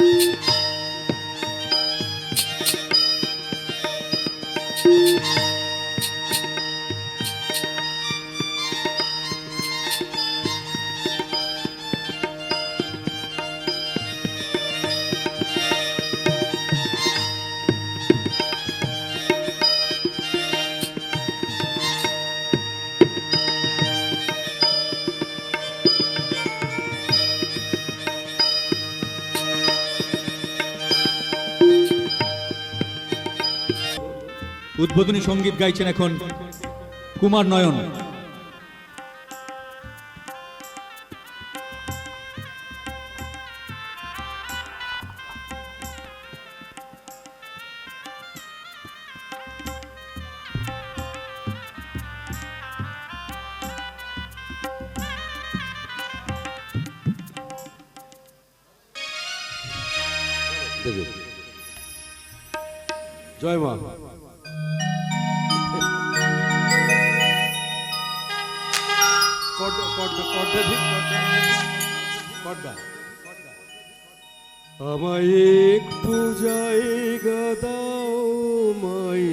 Música উদ্বোধনী সংগীত গাইছেন এখন কুমার নয়ন। জয় মা। আমায় একটু জায়গা দাও মাই।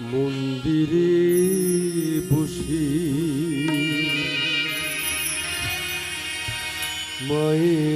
মন্দিরে বসি। মায়ে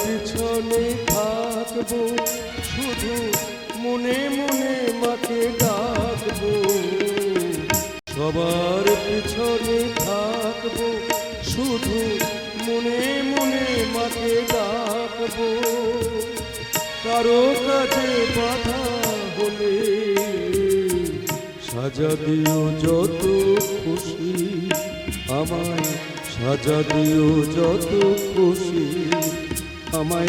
পিছনে থাকব, শুধু মনে মনে মাকে ডাকবো। সবার পিছনে থাকব, শুধু মনে মনে মাকে ডাকবো। কারও কাছে বাধা হলে সাজা দিও যত খুশি, আমায় সাজা দিও যত খুশি। আমায়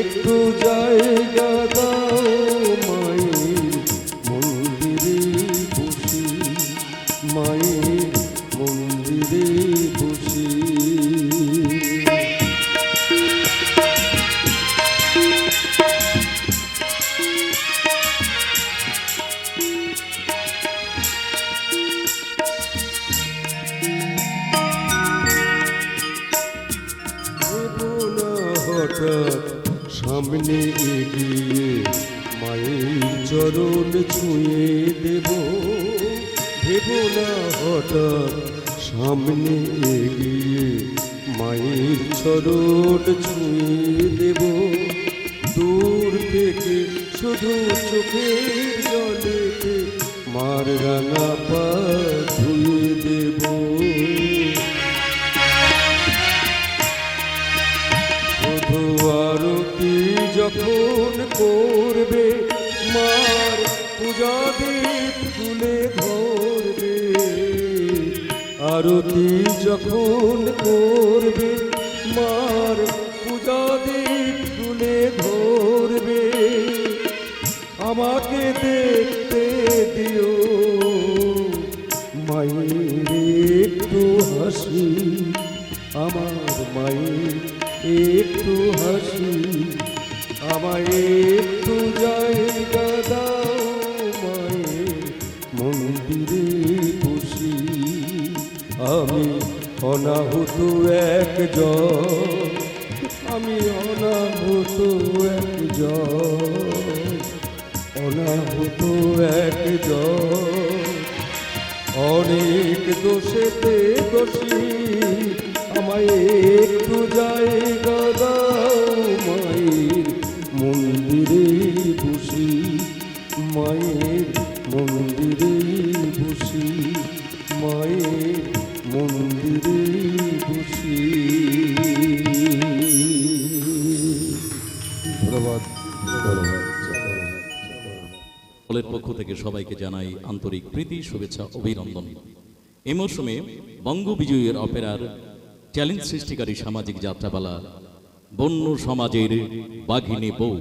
একটু জায়গা দাও। ছুঁয়ে দেব। দূর থেকে শুধু চোখের জলেতে মার রাঙা পা ধুয়ে দেবো। আরতি যখন করবে, মার পূজা দীপ তুলে ধরবে। আরতি যখন করবে, মার আমাকে দেখতে দিও। মায়ের একটু হাসি, আমার মায়ের একটু হাসি, আমায় একটু জায়গা দাও মায়ের মন্দিরে বসি। আমি অনাহুত এক জন আমি অনাহুত এক জন অনাহুত এক অনেক দোষেতে দোষী আমায় একটু জায়গা সবাইকে জানাই আন্তরিক প্রীতি, শুভেচ্ছা, অভিনন্দন। এ মরশুমে বঙ্গ বিজয়ের অপেরার চ্যালেঞ্জ সৃষ্টিকারী সামাজিক যাত্রাপালা বন্য সমাজের বাঘিনী বউ,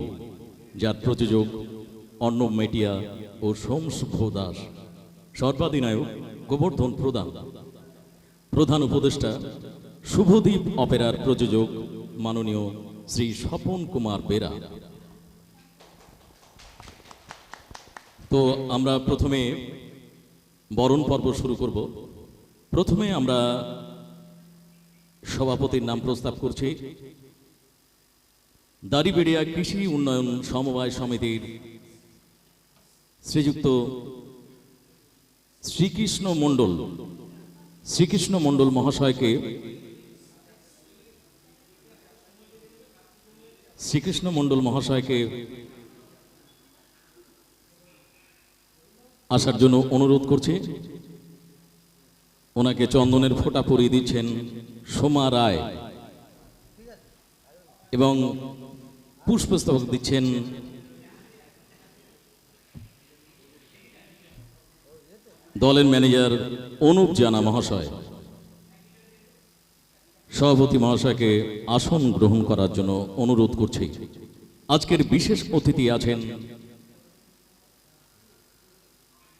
যার প্রযোজক অর্ণব মেটিয়া ও সোম শুভ দাস সর্বাধিনায়ক গোবর্ধন প্রধান। প্রধান উপদেষ্টা শুভদীপ অপেরার প্রযোজক মাননীয় শ্রী স্বপন কুমার বেরা। তো আমরা প্রথমে বরণ পর্ব শুরু করব। প্রথমে আমরা সভাপতির নাম প্রস্তাব করছি। দাড়িবেড়িয়া কৃষি উন্নয়ন সমবায় সমিতির শ্রীযুক্ত শ্রীকৃষ্ণ মণ্ডল শ্রীকৃষ্ণ মণ্ডল মহাশয়কে শ্রীকৃষ্ণ মণ্ডল মহাশয়কে আসার জন্য অনুরোধ করছি। ওনাকে চন্দনের ফোঁটা পরিয়ে দিচ্ছেন সোমা রায় এবং পুষ্পস্তবক দিচ্ছেন দলের ম্যানেজার অনুপ জানা মহাশয়। সভাপতি মহাশয়কে আসন গ্রহণ করার জন্য অনুরোধ করছি। আজকের বিশেষ অতিথি আছেন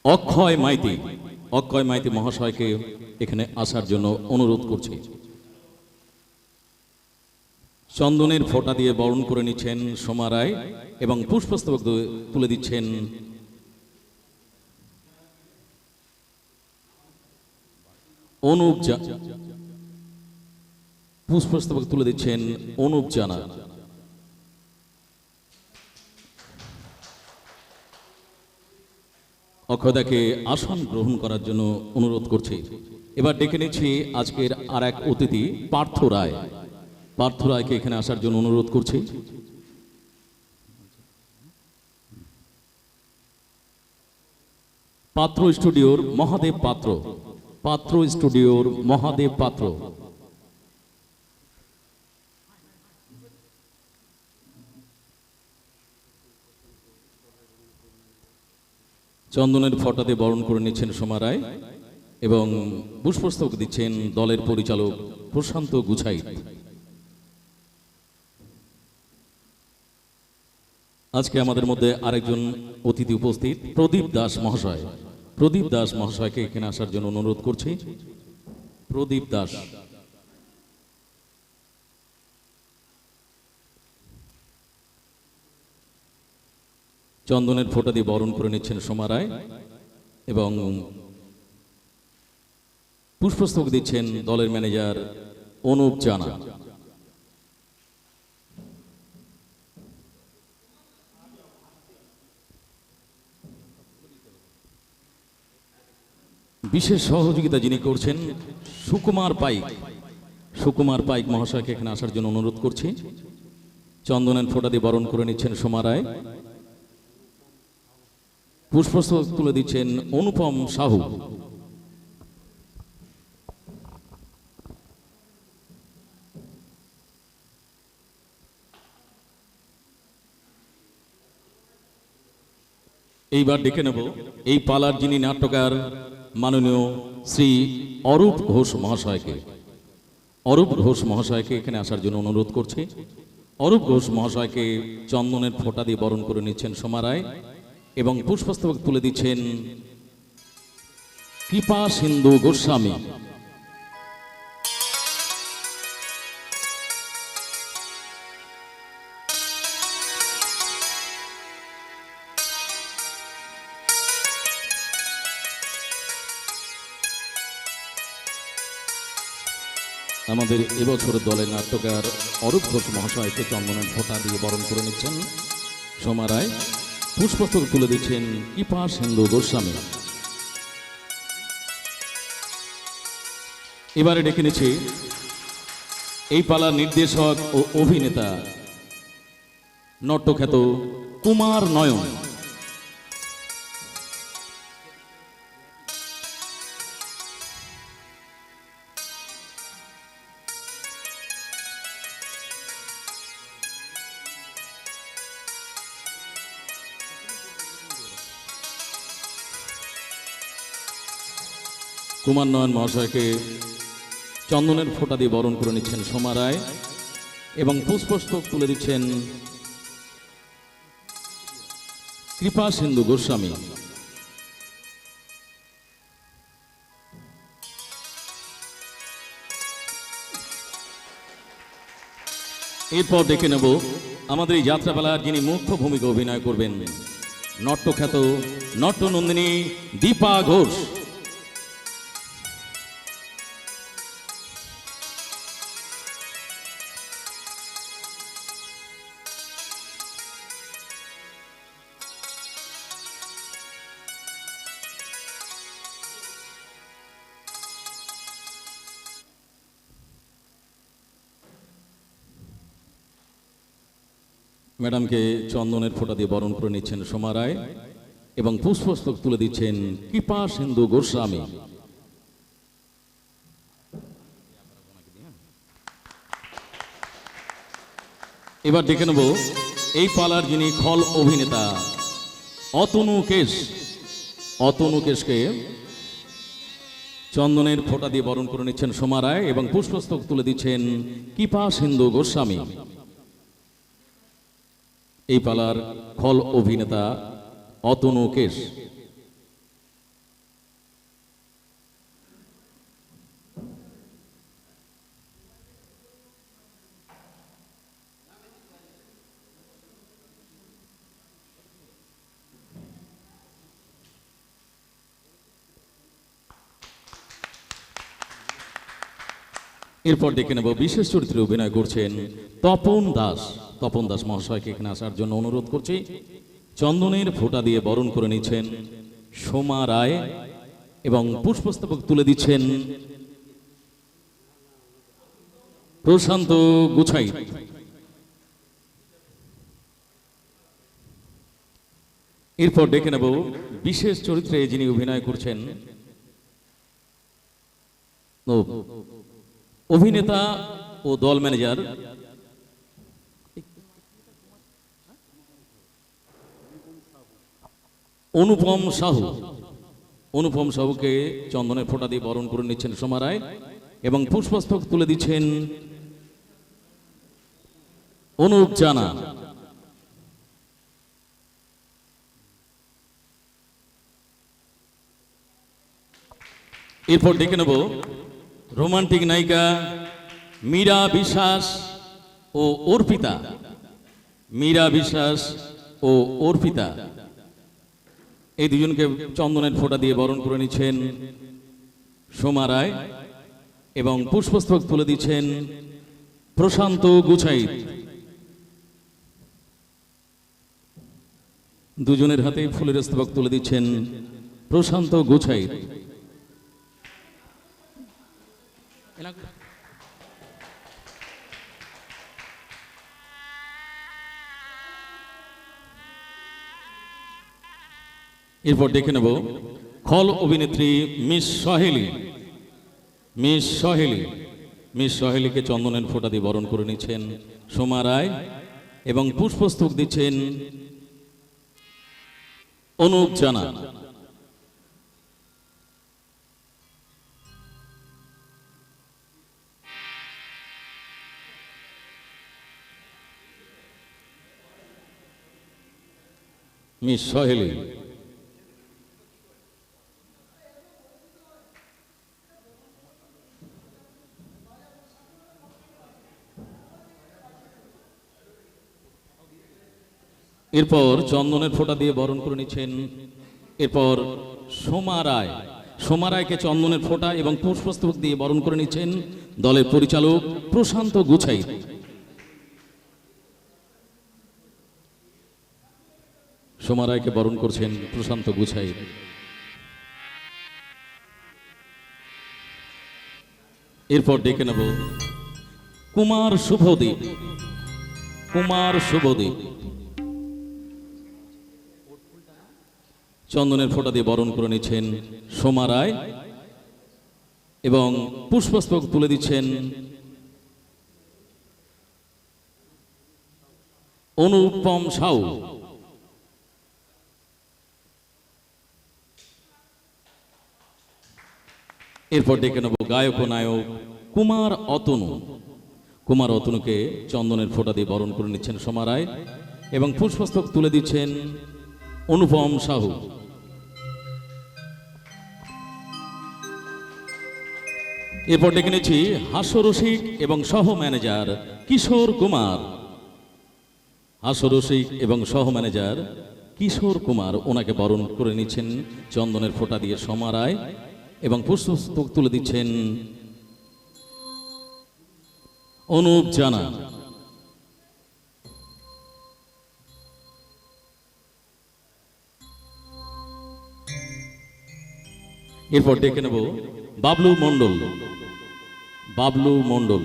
অক্ষয় মাইতি অক্ষয় মাইতি মহাশয়কে এখানে আসার জন্য অনুরোধ করছি। চন্দনের ফোঁটা দিয়ে বরণ করে নিচ্ছেন সোমা রায় এবং পুষ্পস্তবক তুলে দিচ্ছেন অনুপ পুষ্পস্তবক তুলে দিচ্ছেন অনুপ জানা। অক্ষয়দাকে আসন গ্রহণ করার জন্য অনুরোধ করছি। এবার ডেকে নিচ্ছি আজকের আর এক অতিথি, পার্থ রায়। পার্থ রায়কে এখানে আসার জন্য অনুরোধ করছি। পাত্র স্টুডিওর মহাদেব পাত্র। পাত্র স্টুডিওর মহাদেব পাত্র। চন্দনের ফটাতে বরণ করে নিচ্ছেন সোমা রায় এবং পুষ্পস্তক দিচ্ছেন দলের পরিচালক প্রশান্ত গুছাই আজকে আমাদের মধ্যে আরেকজন অতিথি উপস্থিত, প্রদীপ দাস মহাশয়। প্রদীপ দাস মহাশয়কে এখানে আসার জন্য অনুরোধ করছি। প্রদীপ দাস চন্দনের ফোঁটা দিয়ে বরণ করে নিচ্ছেন সোমা রায় এবং পুষ্পস্তক দিচ্ছেন দলের ম্যানেজার অনুপ জানা। বিশেষ সহযোগিতা যিনি করছেন, সুকুমার পাইক। সুকুমার পাইক মহাশয়কে এখানে আসার জন্য অনুরোধ করছি। চন্দনের ফোঁটা দিয়ে বরণ করে নিচ্ছেন সোমা রায় পুষ্পস্তক তুলে দিচ্ছেন অনুপম সাহু। এইবার ডেকে নেব, এই পালার যিনি নাট্যকার, মাননীয় শ্রী অরূপ ঘোষ মহাশয়কে। অরূপ ঘোষ মহাশয়কে এখানে আসার জন্য অনুরোধ করছি। অরূপ ঘোষ মহাশয়কে চন্দনের ফোঁটা দিয়ে বরণ করে নিচ্ছেন সোমারায় এবং পুষ্পস্তবক তুলে দিচ্ছেন কৃপা সিন্ধু গোস্বামী। আমাদের এবছরের দলের নাট্যকার অরূপ ঘোষ মহাশয়কে চন্দনের ফোঁটা দিয়ে বরণ করে নিচ্ছেন সোমা রায়। পুষ্পস্তক তুলে দিচ্ছেন কৃপা সেন্দু গোস্বামী। এবারে ডেকে নিচ্ছি এই পালার নির্দেশক ও অভিনেতা, নট্যখ্যাত কুমার নয়ন। কুমার নয়ন মহাশয়কে চন্দনের ফোঁটা দিয়ে বরণ করে নিচ্ছেন সোমা রায় এবং পুষ্পস্তক তুলে দিচ্ছেন কৃপা সিন্ধু গোস্বামী। এরপর ডেকে নেব আমাদের এই যাত্রাপালার যিনি মুখ্য ভূমিকা অভিনয় করবেন, নট্যখ্যাত নট্যনন্দিনী দীপা ঘোষ। ম্যাডামকে চন্দনের ফোঁটা দিয়ে বরণ করে নিচ্ছেন সোমা রায় এবং পুষ্পস্তক তুলে দিচ্ছেন কৃপা সিন্ধু গোস্বামী। এবার ডেকে নেব এই পালার যিনি খল অভিনেতা, অতনু কেশ। অতনু কেশকে চন্দনের ফোঁটা দিয়ে বরণ করে নিচ্ছেন সোমা রায় এবং পুষ্পস্তক তুলে দিচ্ছেন কৃপা সিন্ধু গোস্বামী। এই পালার খল অভিনেতা অতনু কেশ। এরপর ডেকে নেব বিশেষ চরিত্রে অভিনয় করছেন তপন দাস। তপন দাস মহাশয়কে এখানে আসার জন্য অনুরোধ করছি। চন্দনের ফোঁটা দিয়ে বরণ করে নিচ্ছেন সোমা রায় এবং পুষ্পস্তবক তুলে দিচ্ছেন প্রশান্ত গুছাই। এরপর ডেকে নেব বিশেষ চরিত্রে যিনি অভিনয় করছেন। অভিনেতা ও দল ম্যানেজার অনুপম সাহু। অনুপম সাহুকে চন্দনের ফোঁটা দিয়ে বরণ করে নিচ্ছেন সোমা রায় এবং পুষ্পস্তক তুলে দিচ্ছেন অনুপ জানা। এরপর ডেকে নেব রোমান্টিক নায়িকা মীরা বিশ্বাস ও অর্পিতা। মীরা বিশ্বাস ও অর্পিতা। এই দুজনকে চন্দনের ফোঁটা দিয়ে বরণ করে নিচ্ছেন সোমা রায় এবং পুষ্পস্তক তুলে দিচ্ছেন প্রশান্ত গুছাইত দুজনের হাতে ফুলের স্তবক তুলে দিচ্ছেন প্রশান্ত গুছাইত এরপর দেখে নেব, খল অভিনেত্রী Miss Saheli. Miss Saheli. Miss সহেলিকে চন্দনের ফোঁটা দিয়ে বরণ করে নিচ্ছেন সোমা রায় এবং পুষ্পস্তক দিচ্ছেন অনুপ জানা। মিস সহেলি। এরপর চন্দনের ফোঁটা দিয়ে বরণ করে নিচ্ছেন। এরপর সোমা রায়। সোমা রায়কে চন্দনের ফোঁটা এবং পুষ্পস্তবক দিয়ে বরণ করে নিচ্ছেন দলের পরিচালক প্রশান্ত গুছাই। সোমা রায়কে বরণ করছেন প্রশান্ত গুছাই। এরপর ডেকে নেব কুমার শুভদীপ। কুমার শুভদীপ। চন্দনের ফোঁটা দিয়ে বরণ করে নিচ্ছেন সোমা রায় এবং পুষ্পস্তক তুলে দিচ্ছেন অনুপম সাউ। এরপর ডেকে নেব গায়ক ও নায়ক কুমার অতনু। কুমার অতনুকে চন্দনের ফোঁটা দিয়ে বরণ করে নিচ্ছেন সোমা রায় এবং পুষ্পস্তক তুলে দিচ্ছেন অনুপম সাহু। এরপর ডেকে নিচ্ছি হাস্যরসিক এবং সহ ম্যানেজার কিশোর কুমার। হাস্যরসিক এবং সহ ম্যানেজার কিশোর কুমার ওনাকে বরণ করে নিচ্ছেন চন্দনের ফোঁটা দিয়ে সমারায় এবং পুষ্পস্তক তুলে দিচ্ছেন অনুপ জানা। এরপর ডেকে নেব বাবলু মণ্ডল বাবলু মণ্ডল।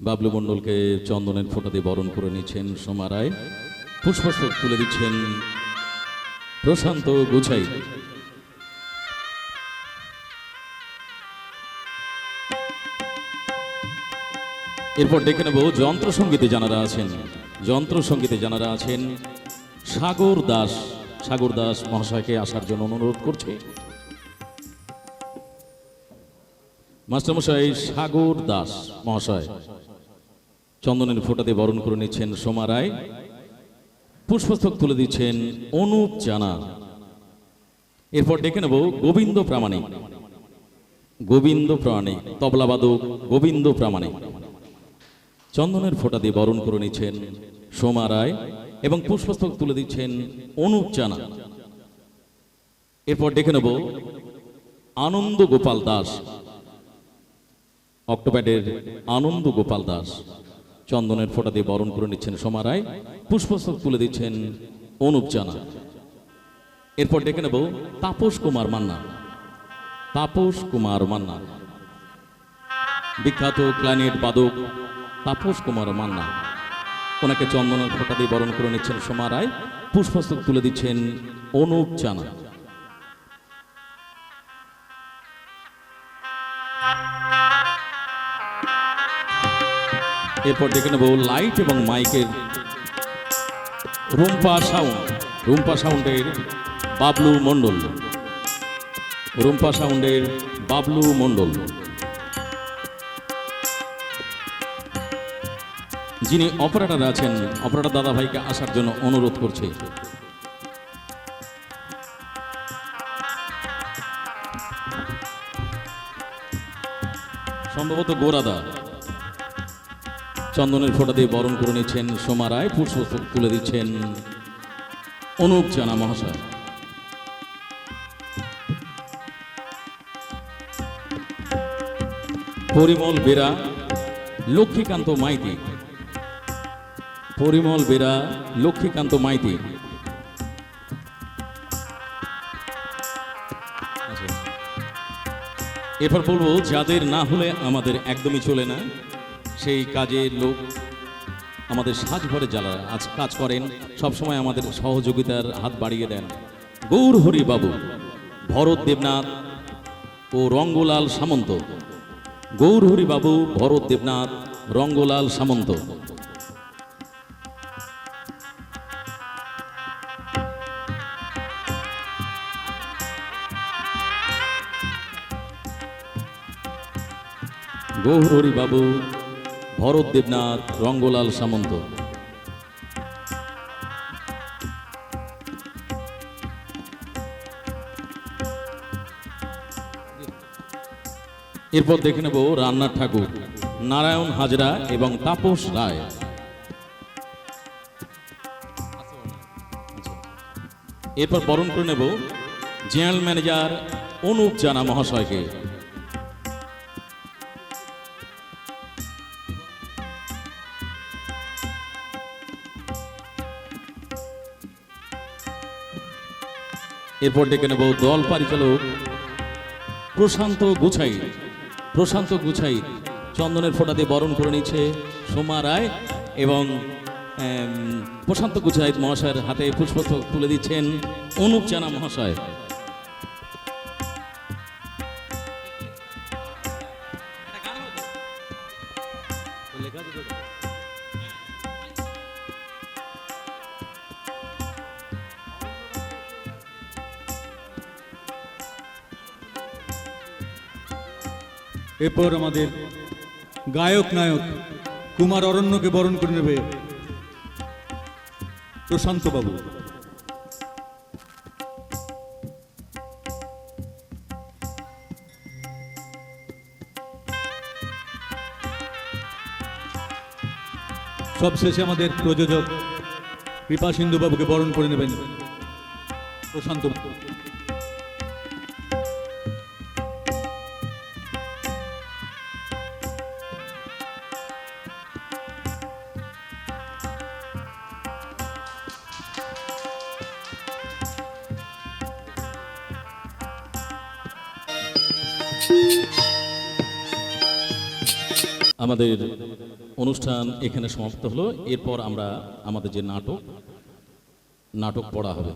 বাবলু মণ্ডলকে চন্দনের ফোঁটা দিয়ে বরণ করে নিচ্ছেন সোমা রায়। পুষ্পস্তক তুলে দিচ্ছেন প্রশান্ত গুছাই। এরপর ডেকে নেব যন্ত্রসঙ্গীতে জানারা আছেন। যন্ত্রসঙ্গীতে জানারা আছেন সাগর দাস সাগর দাস মহাশয়কে আসার জন্য অনুরোধ করছে। মাস্টারমশাই, সাগর দাস মহাশয়, চন্দনের ফোটাতে বরণ করে নিচ্ছেন সোমা রায়। পুষ্পস্তক তুলে দিচ্ছেন অনুপ জানা। এরপর ডেকে নেব গোবিন্দ প্রামাণিক। গোবিন্দ প্রামাণিক তবলাবাদক গোবিন্দ প্রামাণিক। চন্দনের ফোঁটা দিয়ে বরণ করে নিচ্ছেন সোমা রায়। এবং পুষ্পস্তক তুলে দিচ্ছেন অনুপ জানা। এরপর ডেকে নেব আনন্দ গোপাল দাস, অক্টোপ্যাডের আনন্দ গোপাল দাস। চন্দনের ফোটা দিয়ে বরণ করে নিচ্ছেন সোমা রায়, পুষ্পস্তক তুলে দিচ্ছেন অনুপ জানা। এরপর ডেকে নেব তাপস কুমার মান্না। তাপস কুমার মান্না। বিখ্যাত ক্লানেট বাদক তাপস কুমার মান্না। ওনাকে চন্দনের ফোঁটা দিয়ে বরণ করে নিচ্ছেন সোমা রায়। পুষ্পস্তক তুলে দিচ্ছেন অনুপ জানা এরপর ডেকে নেব লাইট এবং মাইকের রুম্পা সাউন্ড। রুম্পা সাউন্ডের বাবলু মণ্ডল। রুম্পা সাউন্ডের বাবলু মণ্ডল। যিনি অপারেটর আছেন অপারেটর দাদা ভাইকে আসার জন্য অনুরোধ করছে। সম্ভবত গোরাদা। চন্দনের ফোঁটা দিয়ে বরণ করে নিচ্ছেন সোমা রায় পুষ্পস্তক তুলে দিচ্ছেন অনুপ জানা মহাশয়। পরিমল বেরা, লক্ষ্মীকান্ত মাইতি। পরিমল বেরা, লক্ষ্মীকান্ত মাইতি। আচ্ছা। এরপর বলব, যাদের না হলে আমাদের একদমই চলে না, সেই কাজের লোক আমাদের সাজঘরে যারা আজ কাজ করেন, সবসময় আমাদের সহযোগিতার হাত বাড়িয়ে দেন। গৌর হরি বাবু, ভরত দেবনাথ ও রঙ্গলাল সামন্ত। গৌর হরি বাবু, ভরত দেবনাথ, রঙ্গলাল সামন্ত। গৌর বাবু, ভরত দেবনাথ, রঙ্গলাল সামন্ত। এরপর দেখে নেব রান্নার ঠাকুর, নারায়ণ হাজরা এবং তাপস রায়। এরপর বরণ করে নেব জেনারেল ম্যানেজার অনুপ জানা মহাশয়কে। এরপর ডেকে নেব দল পরিচালক প্রশান্ত গুছাই। প্রশান্ত গুছাই চন্দনের ফোঁটা দিয়ে বরণ করে নিচ্ছে সোমা রায় এবং প্রশান্ত গুছাই মহাশয়ের হাতে পুষ্পত তুলে দিচ্ছেন অনুপ জানা মহাশয়। এরপর আমাদের গায়ক নায়ক কুমার অরণ্যকে বরণ করে নেবে প্রশান্ত বাবু। সবশেষে আমাদের প্রযোজক কৃপা সিন্ধু বাবুকে বরণ করে নেবেন প্রশান্ত আমাদের অনুষ্ঠান এখানে সমাপ্ত হলো। এরপর আমরা আমাদের যে নাটক নাটক পড়া হবে।